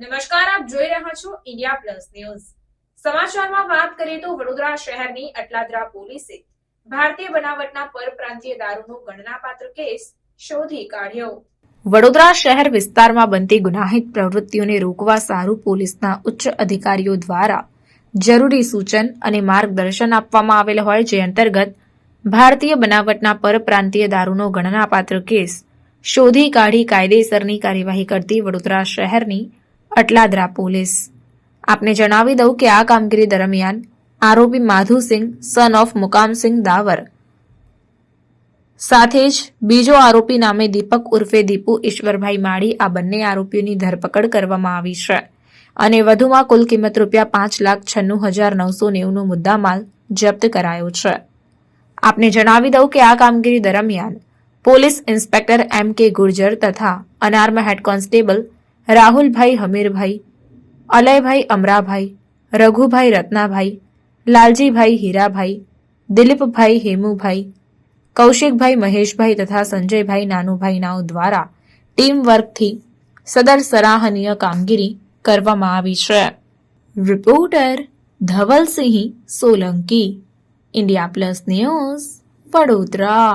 રહ્યા છો India plus news. સમાચારમાં વાત કરીએ તો વડોદરા શહેરની અટલાદરા પોલીસે ભારતીય બનાવટના પરપ્રાંતીય દારૂનો ગણનાપાત્ર કેસ શોધી કાઢ્યો. વડોદરા શહેર વિસ્તારમાં બનતી ગુનાહિત પ્રવૃત્તિઓને રોકવા સારું પોલીસના ઉચ્ચ અધિકારીઓ દ્વારા જરૂરી સૂચન અને માર્ગદર્શન આપવામાં આવેલ હોય જે અંતર્ગત ભારતીય બનાવટના પરપ્રાંતીય દારૂનો ગણનાપાત્ર કેસ શોધી કાઢી કાયદેસરની કાર્યવાહી કરતી વડોદરા શહેરની અટલાદરા પોલીસ. આપને જણાવી દઉં કે આ કામગીરી દરમિયાન આરોપી માધુસિંહ સન ઓફ મુકામસિંહ દાવર. સાથે જ બીજો આરોપી નામે દીપક ઉર્ફે દીપુ ઈશ્વરભાઈ માળી આ બંને આરોપીઓની ધરપકડ કરવામાં આવી છે. અને વધુમાં કુલ કિંમત રૂપિયા પાંચ લાખ છન્નું હજાર નવસો નેવુંનો મુદ્દામાલ જપ્ત કરાયો છે. આપને જણાવી દઉં કે આ કામગીરી દરમિયાન પોલીસ ઇન્સ્પેક્ટર એમ કે ગુર્જર તથા અનાર્મ હેડ કોન્સ્ટેબલ રાહુલભાઈ હમીરભાઈ અલયભાઈ અમરાભાઈ રઘુભાઈ રત્નાભાઈ લાલજીભાઈ હીરાભાઈ દિલીપભાઈ હેમુભાઈ કૌશિકભાઈ મહેશભાઈ તથા સંજયભાઈ નાનુભાઈ નાઓ દ્વારા ટીમ વર્કથી સદર સરાહનીય કામગીરી કરવામાં આવી છે reporter Dhavalsinh Solanki India plus news Vadodara